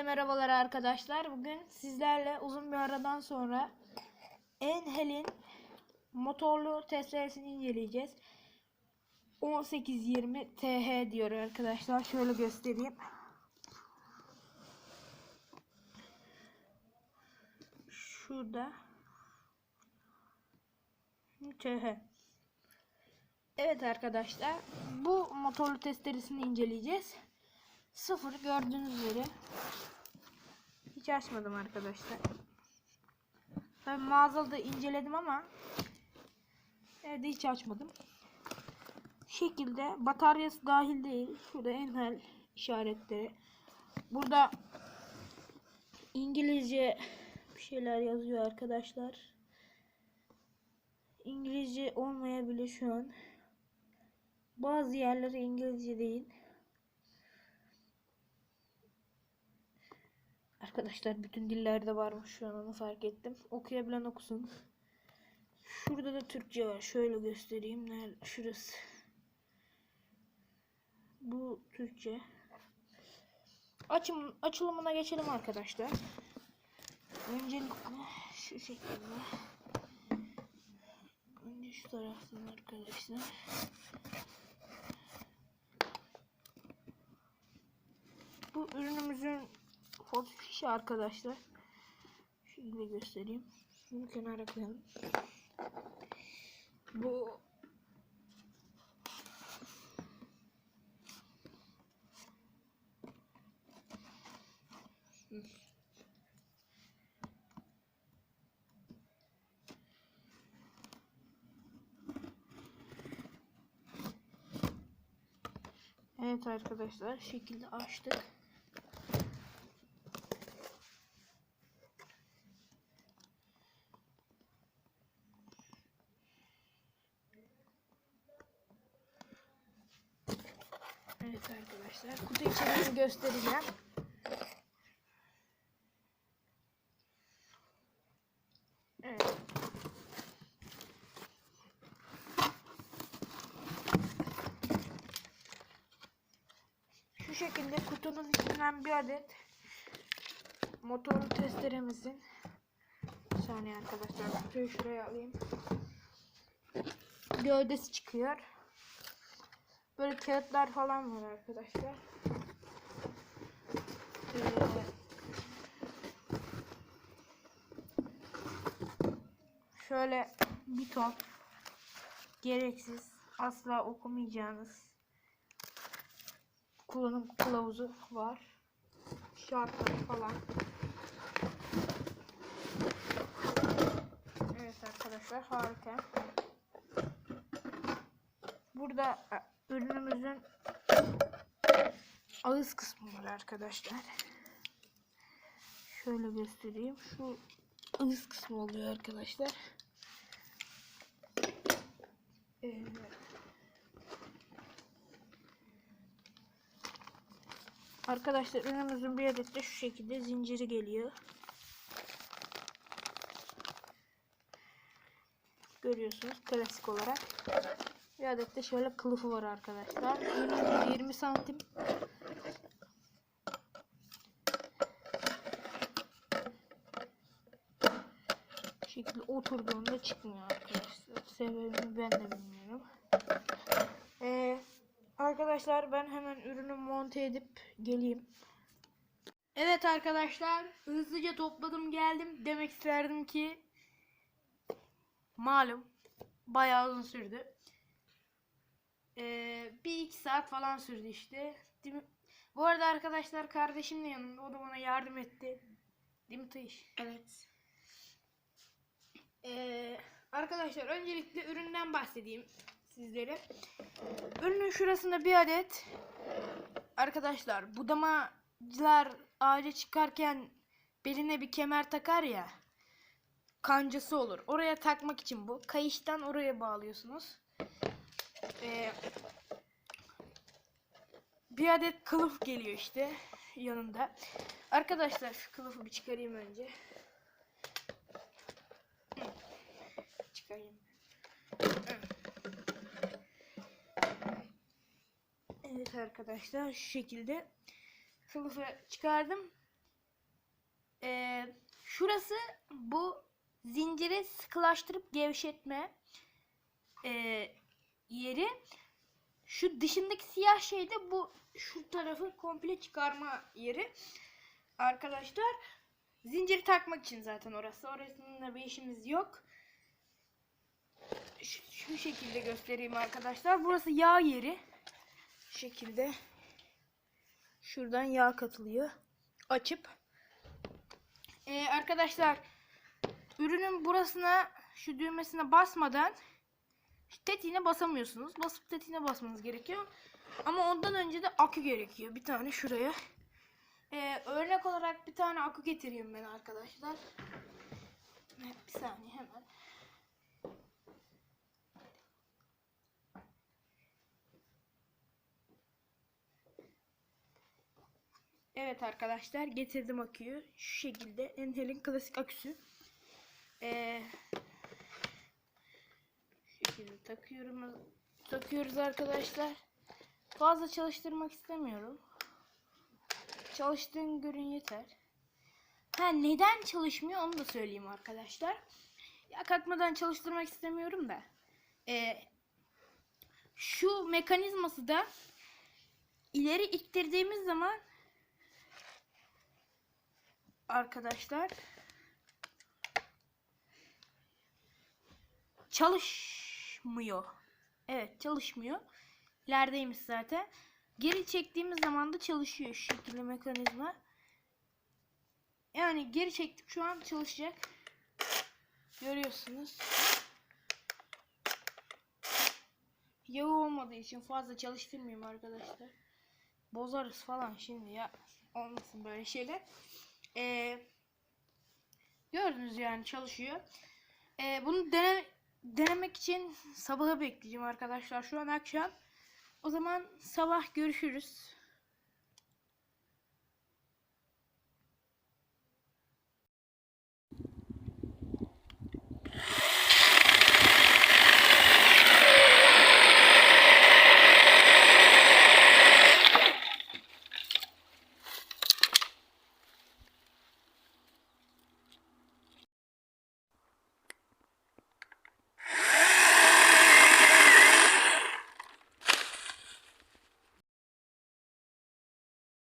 Hepinize merhabalar arkadaşlar. Bugün sizlerle uzun bir aradan sonra Enhel'in motorlu testeresini inceleyeceğiz. 1820 TH diyor arkadaşlar. Şöyle göstereyim. Şurada TH. Evet arkadaşlar. Bu motorlu testeresini inceleyeceğiz. Sıfır gördüğünüz üzere. Hiç açmadım arkadaşlar. Ben mağazada inceledim ama evde hiç açmadım. Şu şekilde bataryası dahil değil. Şurada enhel işaretleri. Burada İngilizce bir şeyler yazıyor arkadaşlar. İngilizce olmayabilir şu an. Bazı yerleri İngilizce değil. Arkadaşlar bütün dillerde varmış şu an onu fark ettim. Okuyabilen okusun. Şurada da Türkçe var. Şöyle göstereyim. Şurası. Bu Türkçe. Açım, açılımına geçelim arkadaşlar. Öncelikle şu şekilde. Önce şu taraftan arkadaşlar. Bu ürünümüzün foto fişi arkadaşlar. Şöyle göstereyim. Şunu kenara koyalım. Bu Evet arkadaşlar şekilde açtık. Evet arkadaşlar kutu içeriğini göstereceğim. Evet. Şu şekilde kutunun içinden bir adet motorlu testeremizin bir saniye arkadaşlar kutuyu şuraya alayım. Gövdesi çıkıyor. Böyle kağıtlar falan var arkadaşlar. Ee, şöyle bir ton gereksiz asla okumayacağınız kullanım kılavuzu var. Şartlar falan. Evet arkadaşlar harika. Burada ürünümüzün ağız kısmı var arkadaşlar. Şöyle göstereyim. Şu ağız kısmı oluyor arkadaşlar. Evet. Arkadaşlar ürünümüzün bir adet de şu şekilde zinciri geliyor. Görüyorsunuz klasik olarak. Bir adet de şöyle kılıfı var arkadaşlar. Ürünümüz 20 santim. Şekilde oturduğunda çıkmıyor arkadaşlar. Sebebini ben de bilmiyorum. Ee, arkadaşlar ben hemen ürünü monte edip geleyim. Evet arkadaşlar hızlıca topladım geldim. Demek isterdim ki malum bayağı uzun sürdü. Ee, bir iki saat falan sürdü işte. Bu arada arkadaşlar kardeşim de yanımda. O da bana yardım etti. Değil mi Tayış? Evet. Ee, arkadaşlar öncelikle üründen bahsedeyim sizlere. Ürünün şurasında bir adet arkadaşlar budamacılar ağaca çıkarken beline bir kemer takar ya kancası olur. Oraya takmak için bu. Kayıştan oraya bağlıyorsunuz. Ee, bir adet kılıf geliyor işte yanında. Arkadaşlar kılıfı bir çıkarayım önce. Çıkarayım. Evet arkadaşlar şu şekilde kılıfı çıkardım. Ee, şurası bu zinciri sıkılaştırıp gevşetme ee, yeri. Şu dışındaki siyah şey de bu şu tarafı komple çıkarma yeri. Arkadaşlar zinciri takmak için zaten orası. Orasında bir işimiz yok. Şu, şu şekilde göstereyim arkadaşlar. Burası yağ yeri. Şu şekilde. Şuradan yağ katılıyor. Açıp. Ee, arkadaşlar ürünün burasına şu düğmesine basmadan tetiğine basamıyorsunuz. Basıp tetiğine basmanız gerekiyor. Ama ondan önce de akü gerekiyor. Bir tane şuraya. Ee, örnek olarak bir tane akü getireyim ben arkadaşlar. Bir saniye hemen. Evet arkadaşlar getirdim aküyü. Şu şekilde Entel'in klasik aküsü. Ee, şekilde takıyorum. Takıyoruz arkadaşlar. Fazla çalıştırmak istemiyorum. Çalıştığın görün yeter. Ha neden çalışmıyor onu da söyleyeyim arkadaşlar. Ya kalkmadan çalıştırmak istemiyorum da. Ee, şu mekanizması da ileri ittirdiğimiz zaman arkadaşlar çalışmıyor. Evet çalışmıyor. İlerideymiş zaten. Geri çektiğimiz zaman da çalışıyor şu şekilde mekanizma. Yani geri çektik şu an çalışacak. Görüyorsunuz. Yağı olmadığı için fazla çalıştırmayayım arkadaşlar. Bozarız falan şimdi ya. Olmasın böyle şeyler. Ee, gördünüz yani çalışıyor. Ee, bunu dene, denemek için sabaha bekleyeceğim arkadaşlar. Şu an akşam. O zaman sabah görüşürüz.